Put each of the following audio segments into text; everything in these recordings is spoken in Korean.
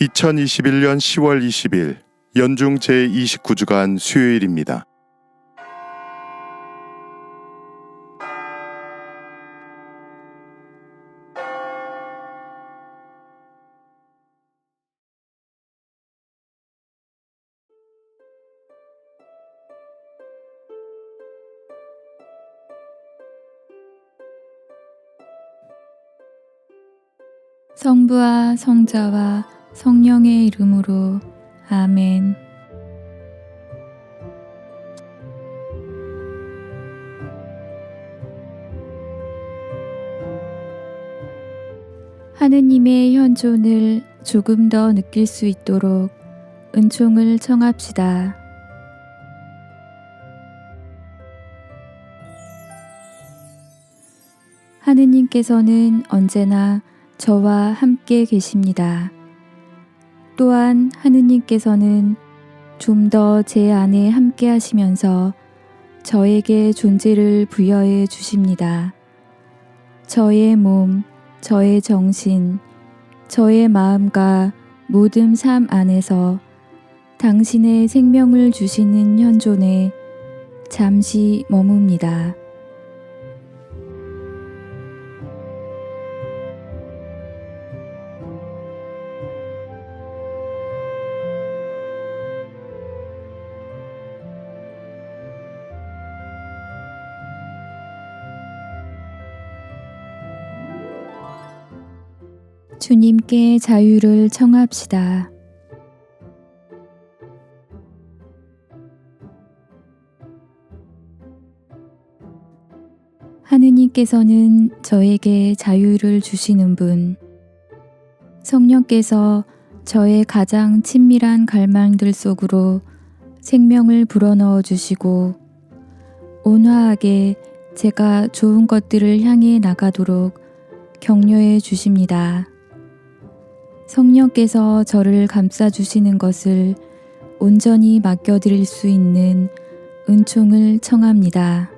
2021년 10월 20일 연중 제29주간 수요일입니다. 성부와 성자와 성령의 이름으로 아멘. 하느님의 현존을 조금 더 느낄 수 있도록 은총을 청합시다. 하느님께서는 언제나 저와 함께 계십니다. 또한 하느님께서는 좀 더 제 안에 함께 하시면서 저에게 존재를 부여해 주십니다. 저의 몸, 저의 정신, 저의 마음과 모든 삶 안에서 당신의 생명을 주시는 현존에 잠시 머뭅니다. 주님께 자유를 청합시다. 하느님께서는 저에게 자유를 주시는 분, 성령께서 저의 가장 친밀한 갈망들 속으로 생명을 불어넣어 주시고, 온화하게 제가 좋은 것들을 향해 나가도록 격려해 주십니다. 성령께서 저를 감싸주시는 것을 온전히 맡겨드릴 수 있는 은총을 청합니다.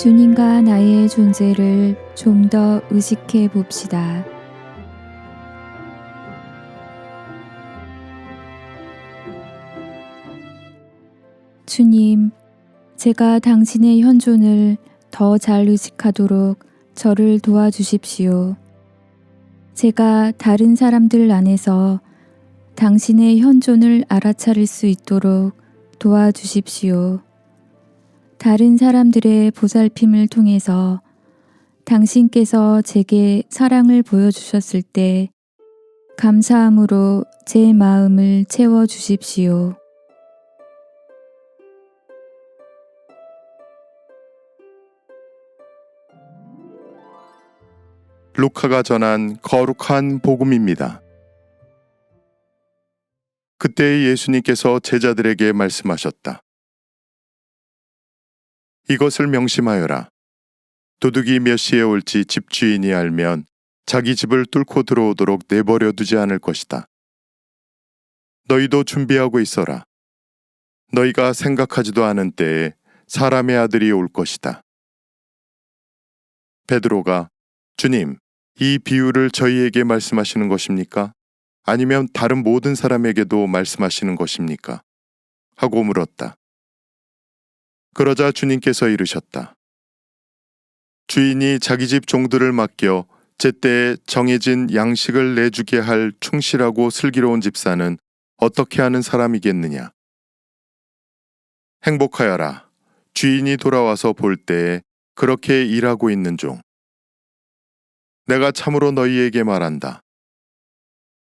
주님과 나의 존재를 좀 더 의식해 봅시다. 주님, 제가 당신의 현존을 더 잘 의식하도록 저를 도와주십시오. 제가 다른 사람들 안에서 당신의 현존을 알아차릴 수 있도록 도와주십시오. 다른 사람들의 보살핌을 통해서 당신께서 제게 사랑을 보여주셨을 때 감사함으로 제 마음을 채워 주십시오. 루카가 전한 거룩한 복음입니다. 그때 예수님께서 제자들에게 말씀하셨다. 이것을 명심하여라. 도둑이 몇 시에 올지 집주인이 알면 자기 집을 뚫고 들어오도록 내버려 두지 않을 것이다. 너희도 준비하고 있어라. 너희가 생각하지도 않은 때에 사람의 아들이 올 것이다. 베드로가 주님, 이 비유를 저희에게 말씀하시는 것입니까? 아니면 다른 모든 사람에게도 말씀하시는 것입니까? 하고 물었다. 그러자 주님께서 이르셨다. 주인이 자기 집 종들을 맡겨 제때에 정해진 양식을 내주게 할 충실하고 슬기로운 집사는 어떻게 하는 사람이겠느냐? 행복하여라. 주인이 돌아와서 볼 때에 그렇게 일하고 있는 종. 내가 참으로 너희에게 말한다.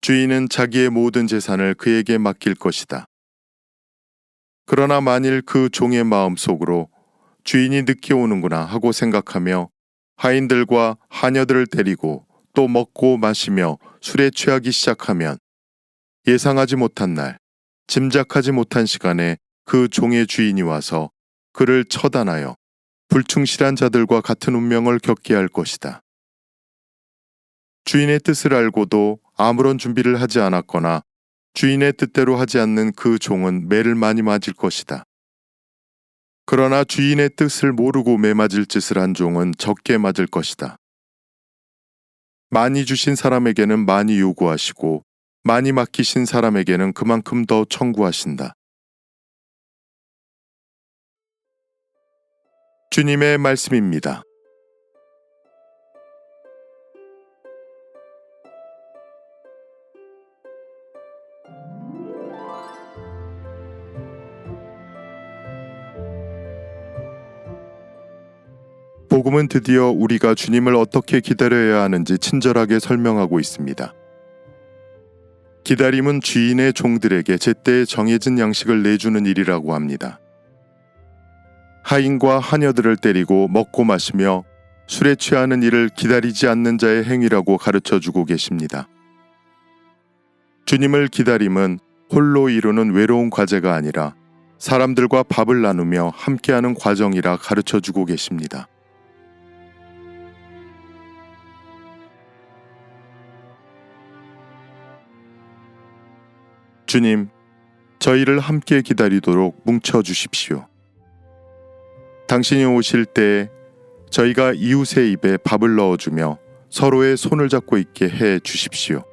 주인은 자기의 모든 재산을 그에게 맡길 것이다. 그러나 만일 그 종의 마음 속으로 주인이 늦게 오는구나 하고 생각하며 하인들과 하녀들을 데리고 또 먹고 마시며 술에 취하기 시작하면 예상하지 못한 날, 짐작하지 못한 시간에 그 종의 주인이 와서 그를 처단하여 불충실한 자들과 같은 운명을 겪게 할 것이다. 주인의 뜻을 알고도 아무런 준비를 하지 않았거나 주인의 뜻대로 하지 않는 그 종은 매를 많이 맞을 것이다. 그러나 주인의 뜻을 모르고 매 맞을 짓을 한 종은 적게 맞을 것이다. 많이 주신 사람에게는 많이 요구하시고 많이 맡기신 사람에게는 그만큼 더 청구하신다. 주님의 말씀입니다. 복음은 드디어 우리가 주님을 어떻게 기다려야 하는지 친절하게 설명하고 있습니다. 기다림은 주인의 종들에게 제때에 정해진 양식을 내주는 일이라고 합니다. 하인과 하녀들을 때리고 먹고 마시며 술에 취하는 일을 기다리지 않는 자의 행위라고 가르쳐 주고 계십니다. 주님을 기다림은 홀로 이루는 외로운 과제가 아니라 사람들과 밥을 나누며 함께하는 과정이라 가르쳐 주고 계십니다. 주님, 저희를 함께 기다리도록 뭉쳐 주십시오. 당신이 오실 때 저희가 이웃의 입에 밥을 넣어주며 서로의 손을 잡고 있게 해 주십시오.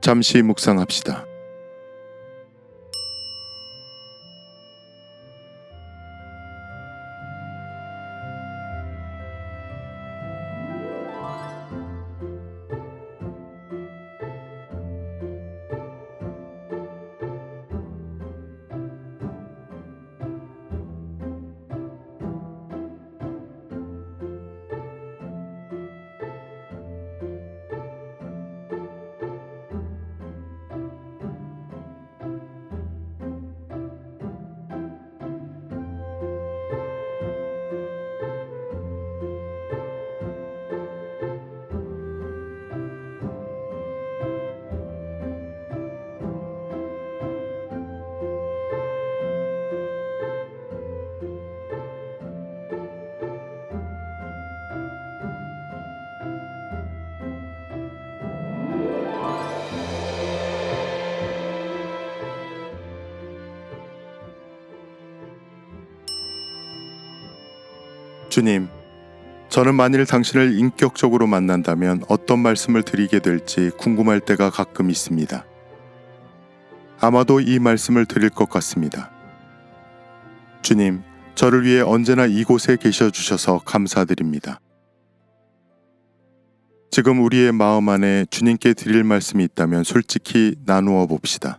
잠시 묵상합시다. 주님, 저는 만일 당신을 인격적으로 만난다면 어떤 말씀을 드리게 될지 궁금할 때가 가끔 있습니다. 아마도 이 말씀을 드릴 것 같습니다. 주님, 저를 위해 언제나 이곳에 계셔 주셔서 감사드립니다. 지금 우리의 마음 안에 주님께 드릴 말씀이 있다면 솔직히 나누어 봅시다.